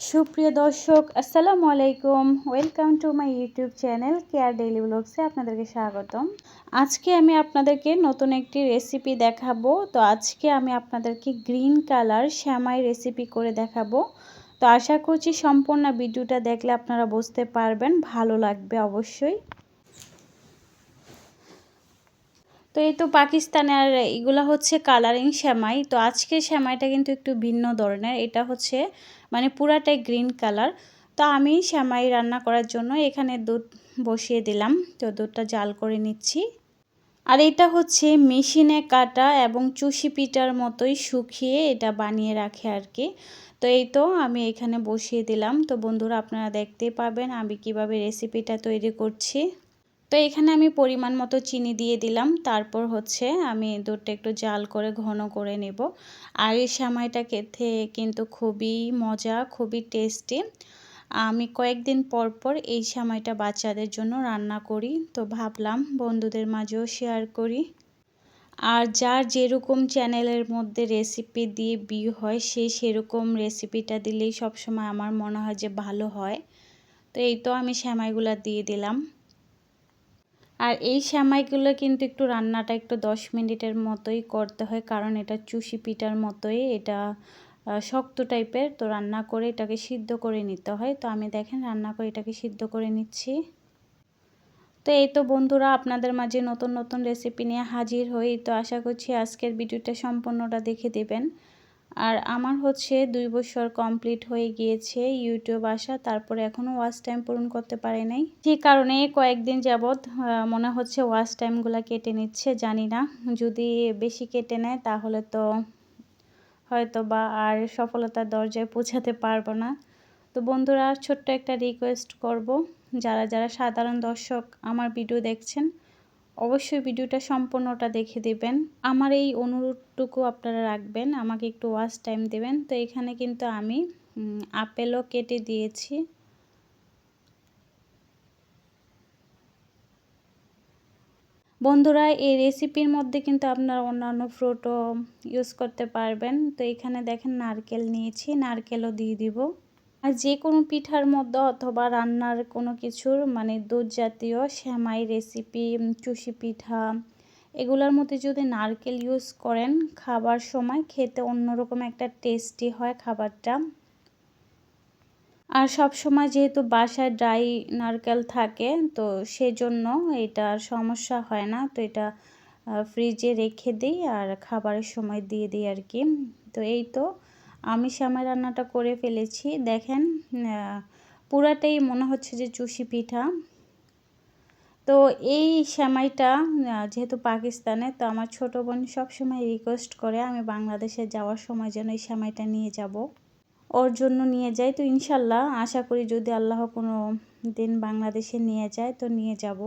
সুপ্রিয় দর্শক, আসসালামু আলাইকুম। Welcome to my YouTube channel care daily ব্লগসে আপনাদেরকে স্বাগতম। আজকে আমি আপনাদেরকে নতুন একটি রেসিপি দেখাবো। তো আজকে আমি আপনাদেরকে গ্রিন কালার শ্যামাই রেসিপি করে দেখাবো। তো আশা করছি সম্পূর্ণ ভিডিওটা দেখলে আপনারা বুঝতে পারবেন, ভালো লাগবে অবশ্যই। তো এই তো পাকিস্তানের এগুলো হচ্ছে কালারিং শ্যামাই। তো আজকের শ্যামাইটা কিন্তু একটু ভিন্ন ধরনের। এটা হচ্ছে মানে পুরাটাই গ্রিন কালার তো আমি শ্যামাই রান্না করার জন্য এখানে দুধ বসিয়ে দিলাম। তো দুধটা জাল করে নিচ্ছি। আর এটা হচ্ছে মেশিনে কাটা এবং চুষি পিটার মতোই শুকিয়ে এটা বানিয়ে রাখে আর কি। তো এই তো আমি এখানে বসিয়ে দিলাম। তো বন্ধুরা আপনারা দেখতে পাবেন আমি কীভাবে রেসিপিটা তৈরি করছি। তো এখানে আমি পরিমাণ মতো চিনি দিয়ে দিলাম। তারপর হচ্ছে আমি দুধটা একটু জাল করে ঘন করে নেব। আর এই সামাইটা খেতে কিন্তু খুবই মজা, খুবই টেস্টি। আমি কয়েকদিন পর পর এই সামাইটা বাচ্চাদের জন্য রান্না করি। তো ভাবলাম বন্ধুদের মাঝেও শেয়ার করি। আর যার যেরকম চ্যানেলের মধ্যে রেসিপি দিয়ে বিয়ে হয়, সে সেরকম রেসিপিটা দিলেই সবসময় আমার মনে হয় যে ভালো হয়। তো এই তো আমি শ্যামাইগুলো দিয়ে দিলাম। আর এই শ্যামাইগুলো কিন্তু একটু রান্নাটা একটু দশ মিনিটের মতোই করতে হয়, কারণ এটা চুষি পিঠার মতোই, এটা শক্ত টাইপের। তো রান্না করে এটাকে সিদ্ধ করে নিতে হয়। তো আমি দেখেন রান্না করে এটাকে সিদ্ধ করে নিচ্ছি। তো এই তো বন্ধুরা, আপনাদের মাঝে নতুন নতুন রেসিপি নিয়ে হাজির হই। তো আশা করছি আজকের ভিডিওটা সম্পূর্ণটা দেখে দেবেন। আর আমার হচ্ছে দুই বছর কমপ্লিট হয়ে গিয়েছে ইউটিউব আসা, তারপরে এখনও ওয়াচ টাইম পূরণ করতে পারে নাই। যে কারণে কয়েকদিন যাবৎ মনে হচ্ছে ওয়াচ টাইমগুলো কেটে নিচ্ছে, জানি না। যদি বেশি কেটে নেয়, তাহলে তো হয়তো বা আর সফলতার দরজায় পৌঁছাতে পারব না। তো বন্ধুরা, ছোট্ট একটা রিকোয়েস্ট করব। যারা যারা সাধারণ দর্শক আমার ভিডিও দেখছেন অবশ্যই ভিডিওটা সম্পূর্ণটা দেখে দেবেন। আমার এই অনুরোধটুকু আপনারা রাখবেন, আমাকে একটু ওয়াচ টাইম দেবেন। তো এখানে কিন্তু আমি আপেলও কেটে দিয়েছি। বন্ধুরা, এই রেসিপির মধ্যে কিন্তু আপনারা অন্যান্য ফ্রুটও ইউজ করতে পারবেন। তো এখানে দেখেন নারকেল নিয়েছি, নারকেলও দিয়ে দিব। আর যে কোনো পিঠার মধ্যে অথবা রান্নার কোনো কিছুর মানে দুধ জাতীয় শ্যামাই রেসিপি চুষি পিঠা, এগুলোর মধ্যে যদি নারকেল ইউজ করেন, খাবার সময় খেতে অন্যরকম একটা টেস্টি হয় খাবারটা। আর সব সময় যেহেতু বাসায় ড্রাই নারকেল থাকে, তো সেজন্য এটা আর সমস্যা হয় না। তো এটা ফ্রিজে রেখে দিই আর খাবারের সময় দিয়ে দিই আর কি। তো এই তো আমি শ্যামাই রান্নাটা করে ফেলেছি। দেখেন পুরাটাই মনে হচ্ছে যে চুষি পিঠা। তো এই শ্যামাইটা যেহেতু পাকিস্তানে, তো আমার ছোটো বোন সবসময় রিকোয়েস্ট করে আমি বাংলাদেশে যাওয়ার সময় যেন এই শ্যামাইটা নিয়ে যাব। ওর জন্য নিয়ে যাই। তো ইনশাল্লাহ, আশা করি যদি আল্লাহ কোনো দিন বাংলাদেশে নিয়ে যায়, তো নিয়ে যাব।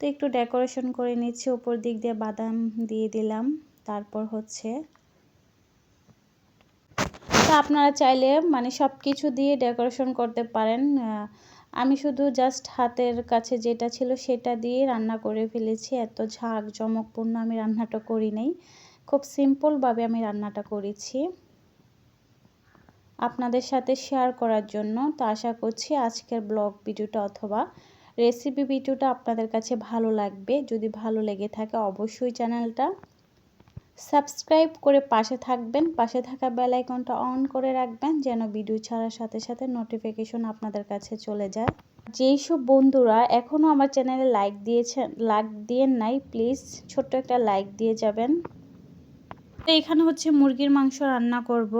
তো একটু ডেকোরেশন করে নিচ্ছি। উপর দিক দিয়ে বাদাম দিয়ে দিলাম। তারপর হচ্ছে তো আপনারা চাইলে মানে সব কিছু দিয়ে ডেকোরেশন করতে পারেন। আমি শুধু জাস্ট হাতের কাছে যেটা ছিল সেটা দিয়ে রান্না করে ফেলেছি। এত ঝাঁক জমকপূর্ণ আমি রান্নাটা করি নাই। খুব সিম্পলভাবে আমি রান্নাটা করেছি। আপনাদের সাথে শেয়ার করার জন্য তো আশা করছি আজকের ব্লগ ভিডিওটা অথবা রেসিপি ভিডিওটা আপনাদের কাছে ভালো লাগবে। যদি ভালো লেগে থাকে অবশ্যই চ্যানেলটা সাবস্ক্রাইব করে পাশে থাকবেন। পাশে থাকা বেল আইকনটা অন করে রাখবেন যেন ভিডিও ছাড়ার সাথে সাথে নোটিফিকেশন আপনাদের কাছে চলে যায়। যেই সব বন্ধুরা এখনও আমার চ্যানেলে লাইক দিয়েছেন লাইক দিয়ে নাই, প্লিজ ছোট্ট একটা লাইক দিয়ে যাবেন। তো এখানে হচ্ছে মুরগির মাংস রান্না করব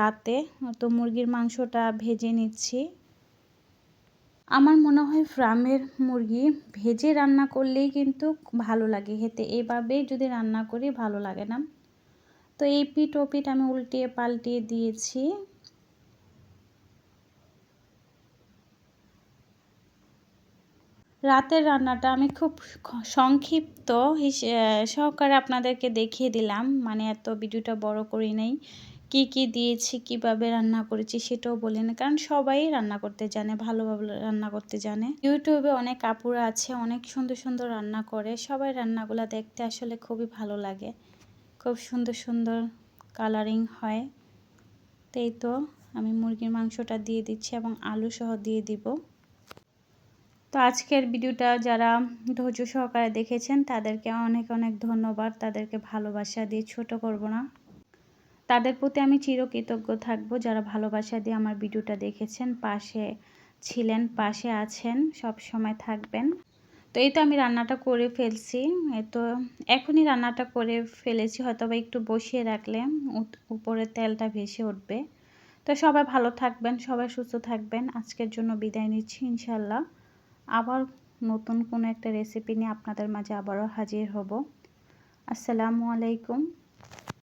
রাতে। তো মুরগির মাংসটা ভেজে নিচ্ছি। আমার মনে হয় ফ্রামের মুরগি ভেজে রান্না করলেই কিন্তু ভালো লাগে খেতে। এভাবেই যদি রান্না করি ভালো লাগে না। তো এই পিঠ ও পিঠ আমি উল্টিয়ে পাল্টিয়ে দিয়েছি। রাতের রান্নাটা আমি খুব সংক্ষিপ্ত সহকারে আপনাদেরকে দেখিয়ে দিলাম। মানে এত ভিডিওটা বড় করি নাই। কি কি দিয়েছি, কীভাবে রান্না করেছি সেটাও বলি না। কারণ সবাই রান্না করতে জানে, ভালোভাবে রান্না করতে জানে। ইউটিউবে অনেক কাপুরা আছে, অনেক সুন্দর সুন্দর রান্না করে। সবাই রান্নাগুলো দেখতে আসলে খুবই ভালো লাগে। খুব সুন্দর সুন্দর কালারিং হয়। তাই তো আমি মুরগির মাংসটা দিয়ে দিচ্ছি এবং আলু সহ দিয়ে দিব। তো আজকের ভিডিওটা যারা ধৈর্য সহকারে দেখেছেন, তাদেরকে অনেক অনেক ধন্যবাদ। তাদেরকে ভালোবাসা দিয়ে ছোট করব না। তাদের প্রতি আমি চিরকৃতজ্ঞ থাকব যারা ভালোবাসা দিয়ে আমার ভিডিওটা দেখেছেন, পাশে ছিলেন, পাশে আছেন, সব সময় থাকবেন। তো এই তো আমি রান্নাটা করে ফেলছি। তো এখনই রান্নাটা করে ফেলেছি হয়তো বা একটু বসিয়ে রাখলে উপরে তেলটা ভেসে উঠবে। তো সবাই ভালো থাকবেন, সবাই সুস্থ থাকবেন। আজকের জন্য বিদায় নিচ্ছি ইনশাল্লাহ আবার নতুন কোনো একটা রেসিপি নিয়ে আপনাদের মাঝে আবারও হাজির হব। আসসালামু আলাইকুম।